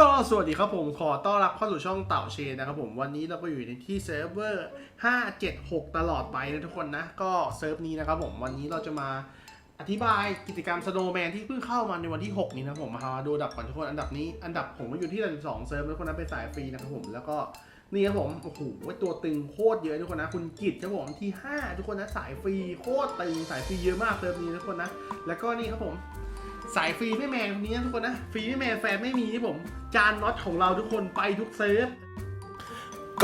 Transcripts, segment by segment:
ก็สวัสดีครับผมขอต้อนรับเข้าสู่ช่องเต่าเชนนะครับผมวันนี้เราก็อยู่ในที่เซิร์ฟเวอร์ 576 ตลอดไปนะทุกคนนะ ก็เซิร์ฟนี้นะครับผมวันนี้เราจะมาอธิบายกิจกรรม Snowman ที่เพิ่งเข้ามาในวันที่ 6 นี้นะผมมาดูอันดับก่อนทุกคนอันดับนี้อันดับผมก็อยู่ที่อันดับสองเซิร์ฟแล้วคนนั้นเป็นสายฟรีนะครับผมแล้วก็นี่ครับผมโอ้โหตัวตึงโคตรเยอะทุกคนนะ คุณกิตครับผมที่ 5 ทุกคนนะสายฟรีโคตรตึงสายฟรีเยอะมากเซิร์ฟนี้ทุกคนนะแล้วก็นี่ครับผม สายฟรีไม่แมนคนนี้นะทุกคนนะ ฟรีไม่แมนแฟนไม่มีที่ผม จานน็อตของเราทุกคนไปทุกเซิร์ฟ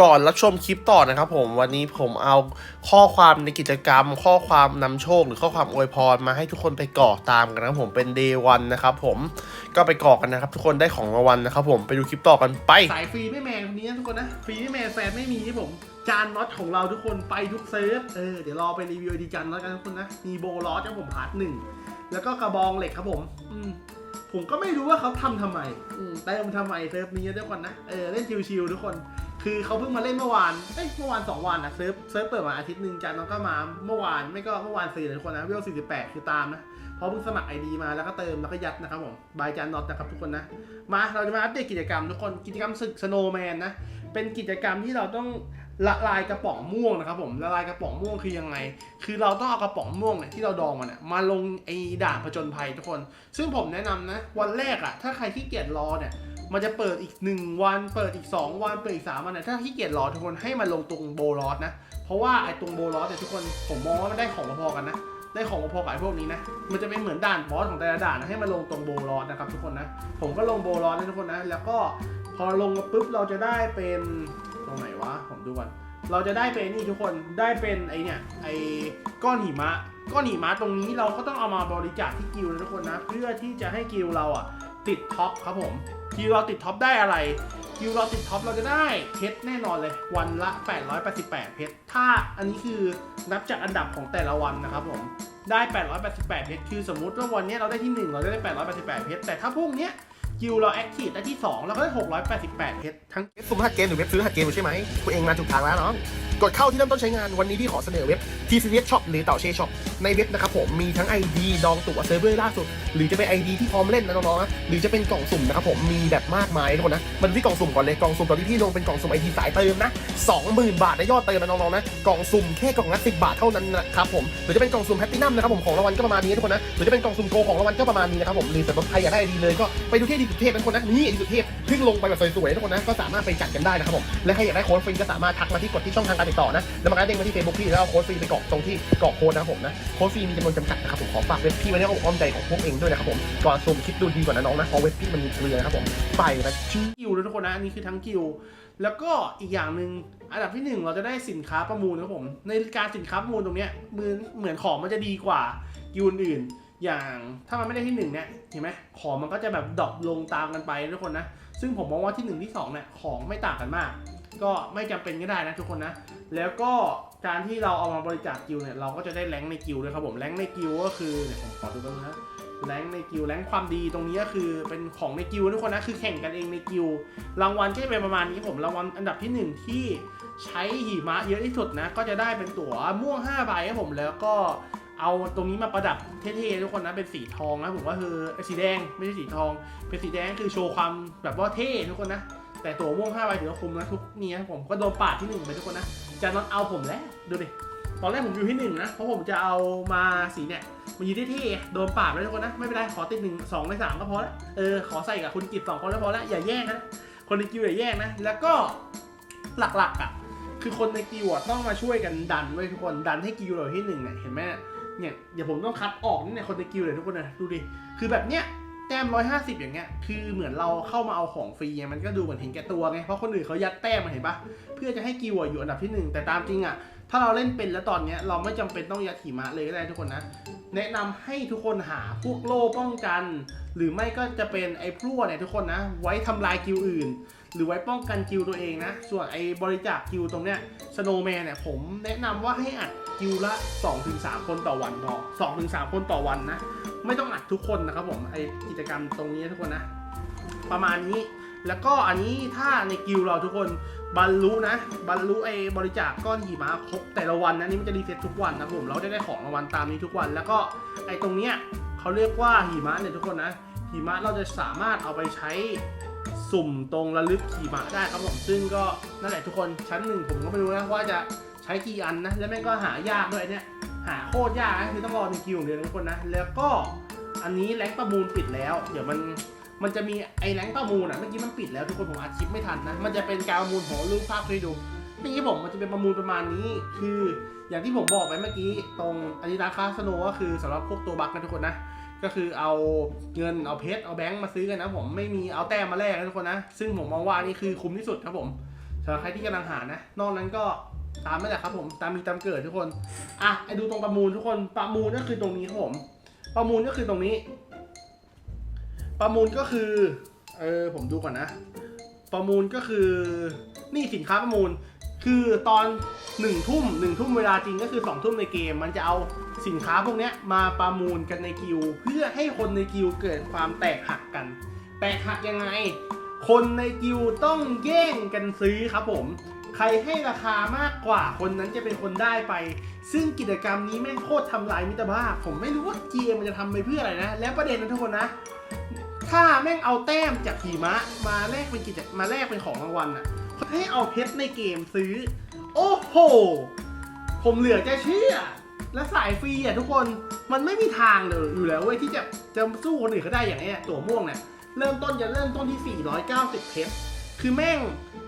ก่อนรับชมคลิปต่อนะครับผมวันนี้ผมเอาข้อความในกิจกรรม ข้อความนำโชคหรือข้อความอวยพรมาให้ทุกคนไปกรอกตามกันนะครับผมเป็น day one นะครับผมก็ไปกรอกกันนะครับ ทุกคนได้ของรางวัลนะครับผมไปดูคลิปต่อกันไปสายฟรีไม่แมนคนนี้นะทุกคนนะฟรีไม่แมนแฟนไม่มีที่ผมจานน็อตของเราทุกคนไปทุกเซิร์ฟเออเดี๋ยวรอไปรีวิวดีจันแล้วกันทุกคนนะมีโบลอสครับผมพาร์ทหนึ่ง แล้วก็กระบองเหล็กครับผม อืมผมก็ไม่รู้ว่าเขาทำทำไมอืมเติมทำไมเซิร์ฟนี้ทุกคนนะเออเล่นชิวๆทุกคน คือเขาเพิ่งมาเล่นเมื่อวานเอ้ยเมื่อวานสองวันนะเซิร์ฟเซิร์ฟเปิดมาอาทิตย์หนึ่งจากนั้นก็มาเมื่อวานไม่ก็เมื่อวานสี่เลยทุกคนนะเวลสี่สิบแปดคือตามนะเพราะเพิ่งสมัครไอดีมาแล้วก็เติมแล้วก็ยัดนะครับผมบายจานน็อตนะครับทุกคนนะ มาเราจะมาอัปเดตกิจกรรมทุกคนกิจกรรมศึกสโนว์แมนนะ เป็นกิจกรรมที่เราต้อง ละลายกระป๋องม่วงนะครับผมละลายกระป๋องม่วงคือยังไง คือเราต้องเอากระป๋องม่วงเนี่ยที่เราดองมาเนี่ยมาลงไอ้ด่านผจญภัยทุกคน ซึ่งผมแนะนำนะ วันแรกอะถ้าใครขี้เกียจรอเนี่ยมันจะเปิดอีก 1 วัน เปิดอีก 2 วัน เปิดอีก 3 วันเนี่ยถ้าขี้เกียจรอทุกคนให้มาลงตรงโบลอสนะ เพราะว่าไอ้ตรงโบลอสเนี่ยทุกคนผมมองว่ามันได้ของพอๆกันนะ ได้ของพอๆกับไอ้พวกนี้นะ มันจะเป็นเหมือนด่านบอสของแต่ละด่านนะให้มาลงตรงโบลอสนะครับทุกคนนะ ผมก็ลงโบลอสนะทุกคนนะ แล้วก็พอลงมาปุ๊บเราจะได้เป็น รงไหนวะผมดูก่อนเราจะได้เป็นนี่ทุกคนได้เป็นไอเนี่ยไอก้อนหิมะ ก้อนหิมะตรงนี้เราก็ต้องเอามาบริจาคที่กิลนะทุกคนนะ เพื่อที่จะให้กิลเราอะติดท็อปครับผมกิลเราติดท็อปได้อะไรกิลเราติดท็อปเราจะได้เพชรแน่นอนเลย วันละ 888 เพชรถ้าอันนี้คือนับจากอันดับของแต่ละวันนะครับผมได้ 888 เพชรคือสมมุติว่าวันนี้เราได้ที่ 1 เราจะได้ 888 เพชรแต่ถ้าพรุ่งเนี้ย กิลเราแอคทีฟได้ที่2เราก็ได้688เพชรทั้งเว็บซุ่มหัดเกมหรือเว็บซื้อหัดเกมอยู่ใช่ไหมคุณเองมาถูกทางแล้วน้องกดเข้าที่เริ่มต้นใช้งานวันนี้พี่ขอเสนอเว็บ t c s Shop หรือเต่าเช่ Shop ในเว็บนะครับผมมีทั้ง ID ดองตั๋วเซิร์ฟเวอร์ล่าสุด หรือจะเป็น ID ที่พร้อมเล่นนะน้องๆนะหรือจะเป็นกล่องสุ่มนะครับผมมีแบบมากมายทุกคนนะมันที่กล่องสุ่มก่อนเลยกล่องสุ่มตอนที่พี่ลงเป็นกล่องสุ่ม ID สายเติมนะ20,000 บาทในยอดเติมนะน้องๆนะกล่องสุ่มแค่กล่องละ10บาทเท่านั้นนะครับผมหรือจะเป็นกล่องสุ่มแพลตินัมนะครับผมของรางวัลก็ประมาณนี้ทุกคนนะหรือจะเป็นกล่องสุ่มโกของรางวัลก็ประมาณนี้นะครับผมหรือสำหรับใครอยากได้ ID เลยก็ไปดูที่ ID สุเทพนะทุกคนนะนี่ ID สุเทพเพิ่งลงไปแบบสวยๆทุกคนนะก็สามารถไปจัดกันได้นะครับผมและใครอยากได้โค้ดฟรีก็สามารถทักมาที่กดที่ช่องทางการติดต่อนะแล้วมันก็เด้งมาที่ Facebook พี่แล้วเอาโค้ดฟรีไปกรอกตรงที่กรอกโค้ดนะครับผมนะโค้ดฟรีมีจำนวนจำกัดนะครับผมขอฝากเว็บพี่ไว้ในอ้อมใจของพวกเองด้วยนะครับผมก่อนสุ่มคิดดูดีกว่านะน้องนะเพราะเว็บพี่มันมีเกลือนะครับผมไปนะชื่อกิลด์นะทุกคนนะอันนี้คือทั้งกิลด์แล้วก็อีกอย่างหนึ่งอันดับที่หนึ่งเราจะได้สินค้าประมูลนะครับผมในการสินค้าประมูลตรงเนี้ยเหมือนเหมือนของมันจะดีกว่ากิลด์อื่น อย่างถ้ามันไม่ได้ที่หนึ่งเนี่ยเห็นไหมของมันก็จะแบบดรอปลงตามกันไปทุกคนนะ ซึ่งผมมองว่าที่หนึ่งที่สองเนี่ยของไม่ต่างกันมาก ก็ไม่จำเป็นก็ได้นะทุกคนนะ แล้วก็การที่เราเอามาบริจาคกิลเนี่ยเราก็จะได้แรงในกิลด์ด้วยครับผมแรงในกิลก็คือเดี๋ยผมขอดูกันนะแรงในกิลแรงความดีตรงนี้ก็คือเป็นของในกิลทุกคนนะคือแข่งกันเองในกิลรางวัลก็จะเป็นประมาณนี้ผมรางวัลอันดับที่หนึ่งที่ใช้หิมะเยอะที่สุดนะก็จะได้เป็นตั๋วม่วง5ใบครับผมแล้วก็ เอาตรงนี้มาประดับเท่ๆทุกคนนะเป็นสีทองนะผมว่าคือสีแดงไม่ใช่สีทอง เป็นสีแดงคือโชว์ความแบบว่าเท่ทุกคนนะ แต่ตัวม่วง5ใบถือว่าคุมนะทุกเนี้ยผมก็โดนปาดที่หนึ่งไปทุกคนนะจะนอนเอาผมแล้วดูดิตอนแรกผมอยู่ที่หนึ่งนะเพราะผมจะเอามาสีเนี่ยมันยืนเท่ๆโดนปาดไปทุกคนนะไม่เป็นไรขอติดหนึ่งสองในสามก็พอละเออขอใส่กับคุณกิจสองคนก็พอละอย่าแย่งนะคนในกิวอย่าแย่งนะแล้วก็หลักๆอะคือคนในกิวต้องมาช่วยกันดันไว้ทุกคนดันให้กิวเราที่หนึ่งเนี่ยเห็นไหม เนี่ยเดี๋ยวผมต้องคัดออกนี่เนี่ยคนในกิวเลยทุกคนนะดูดิคือแบบเนี้ยแต้มร้อยห้าสิบอย่างเงี้ยคือเหมือนเราเข้ามาเอาของฟรีไงมันก็ดูเหมือนเห็นแก่ตัวไงเพราะคนอื่นเขายัดแต้มมาเห็นปะเพื่อจะให้กิวอยู่อันดับที่หนึ่งแต่ตามจริงอะถ้าเราเล่นเป็นแล้วตอนเนี้ยเราไม่จำเป็นต้องยัดหิมะเลยก็ได้ทุกคนนะ แนะนำให้ทุกคนหาพวกโล่ป้องกัน หรือไม่ก็จะเป็นไอ้พลั่วเนี่ยทุกคนนะ ไว้ทำลายกิลด์อื่น หรือไว้ป้องกันกิลด์ตัวเองนะ ส่วนไอ้บริจาคกิลด์ตรงเนี้ยสโนว์แมนเนี่ยผมแนะนำว่าให้อัดกิลด์ละ 2-3 คนต่อวันพอ2-3 คนต่อวันนะ ไม่ต้องอัดทุกคนนะครับผมไอ้กิจกรรมตรงนี้ทุกคนนะ ประมาณนี้แล้วก็อันนี้ถ้าในกิลด์เราทุกคนบรรลุนะ บรรลุไอ้บริจาคก้อนหิมะครบแต่ละวันนะนี่มันจะรีเซ็ตทุกวันนะครับผมเราจะได้ของรางวัลตามนี้ทุกวัน แล้วก็ไอ้ตรงเนี้ยเขาเรียกว่าหิมะเนี่ยทุกคนนะหิมะเราจะสามารถเอาไปใช้ สุ่มตรงระลึกขี่ม้าได้ครับผมซึ่งก็นั่นแหละทุกคนชั้นหนึ่งผมก็ไม่รู้นะว่าจะใช้กี่อันนะแล้วแม่งก็หายากด้วยเนี่ยหาโคตรยากนะคือต้องรอในคิวอย่างเดียวนะทุกคนนะแล้วก็อันนี้แรงประมูลปิดแล้ว เดี๋ยวมันมันจะมีไอ้แรงประมูลอะเมื่อกี้มันปิดแล้วทุกคนผมอัดคลิปไม่ทันนะมันจะเป็นการประมูลของรูปภาพให้ดูเมื่อกี้ผมมันจะเป็นประมูลประมาณนี้ คืออย่างที่ผมบอกไปเมื่อกี้ตรงอันนี้ราคาสโนก็คือสำหรับพวกตัวบัคนะทุกคนนะ ก็คือเอาเงินเอาเพชรเอาแบงค์มาซื้อกันนะผมไม่มีเอาแต้มมาแลกนะทุกคนนะ ซึ่งผมมองว่านี่คือคุ้มที่สุดครับผมสำหรับใครที่กำลังหานะ นอกนั้นก็ตามไม่แหละครับผมตามมีตามเกิดทุกคนอะไอดูตรงประมูลทุกคนประมูลก็คือตรงนี้ครับผมประมูลก็คือตรงนี้ ประมูลก็คือเออผมดูก่อนนะ ประมูลก็คือนี่สินค้าประมูล คือตอนหนึ่งทุ่มหนึ่งทุ่มเวลาจริงก็คือสองทุ่มในเกม มันจะเอาสินค้าพวกนี้มาประมูลกันในกิลด์เพื่อให้คนในกิลด์เกิดความแตกหักกัน แตกหักยังไง คนในกิลด์ต้องแย่งกันซื้อครับผม ใครให้ราคามากกว่าคนนั้นจะเป็นคนได้ไป ซึ่งกิจกรรมนี้แม่งโคตรทำลายมิตรภาพ ผมไม่รู้ว่าเกมมันจะทำไปเพื่ออะไรนะ แล้วประเด็นนะทุกคนนะ ถ้าแม่งเอาแต้มจากหิมะมาแลกเป็นกิจมาแลกเป็นของรางวัลอะ ให้เอาเพชรในเกมซื้อ โอ้โห ผมเหลือจะเชื่อ และสายฟรีอะทุกคนมันไม่มีทางเลยอยู่แล้วเว้ยที่จะจะสู้คนอื่นเขาได้อย่างเนี้ยตัวม่วงเนี่ยเริ่มต้นจะเริ่มต้นที่ 490 เพชรคือแม่ง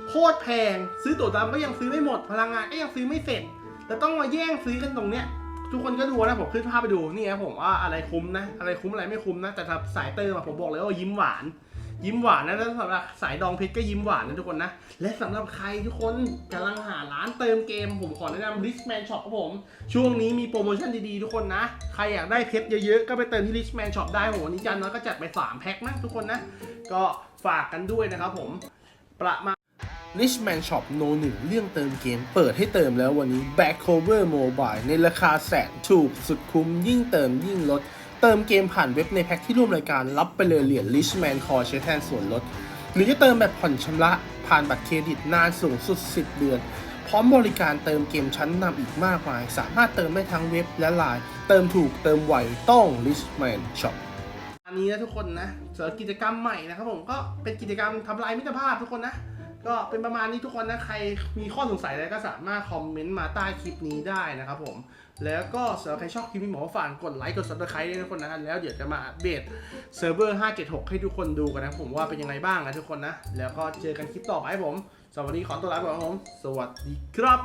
โคตรแพง ซื้อตั๋วดำก็ยังซื้อไม่หมดพลังงานก็ยังซื้อไม่เสร็จแต่ต้องมาแย่งซื้อกันตรงเนี้ยทุกคนก็ดูนะผมขึ้นภาพไปดูนี่นะผมว่าอะไรคุ้มนะ อะไรคุ้มอะไรไม่คุ้มนะ แต่สายเติมอะผมบอกเลยว่ายิ้มหวาน ยิ้มหวานนะแล้วสำหรับสายดองเพชรก็ยิ้มหวานนะทุกคนนะ และสำหรับใครทุกคนกำลังหาร้านเติมเกม ผมขอแนะนำ Richman Shop ครับผม ช่วงนี้มีโปรโมชั่นดีๆทุกคนนะ ใครอยากได้เพชรเยอะๆ ก็ไปเติมที่ Richman Shop ได้ผมวันนี้จันน้อยก็จัดไป 3 แพ็คนะทุกคนนะ ก็ฝากกันด้วยนะครับผมประมาณ Richman Shop No 1 เรื่องเติมเกม เปิดให้เติมแล้ววันนี้ Back Cover Mobile ในราคาแสนถูกสุดคุ้มยิ่งเติมยิ่งลด เติมเกมผ่านเว็บในแพ็คที่ร่วมรายการรับไปเลยเหรียญ Richman Core ใช้แทนส่วนลด หรือจะเติมแบบผ่อนชำระผ่านบัตรเครดิตนานสูงสุด 10 เดือน พร้อมบริการเติมเกมชั้นนำอีกมากมาย สามารถเติมได้ทั้งเว็บและไลน์เติมถูกเติมไวต้อง Richman Shop อันนี้นะทุกคนนะสำหรับกิจกรรมใหม่นะครับผมก็เป็นกิจกรรมทำลายมิตรภาพทุกคนนะ ก็เป็นประมาณนี้ทุกคนนะ ใครมีข้อสงสัยอะไรก็สามารถคอมเมนต์มาใต้คลิปนี้ได้นะครับผม แล้วก็สำหรับใครชอบคลิปนี้หมอฝากกดไลค์กดซับสไครต์ด้วยทุกคนนะ แล้วเดี๋ยวจะมาอัปเดตเซิร์ฟเวอร์ 576 ให้ทุกคนดูกันนะผมว่าเป็นยังไงบ้างนะทุกคนนะ แล้วก็เจอกันคลิปต่อไปครับวันนี้ขอตัวลาไปก่อนผม สวัสดีครับ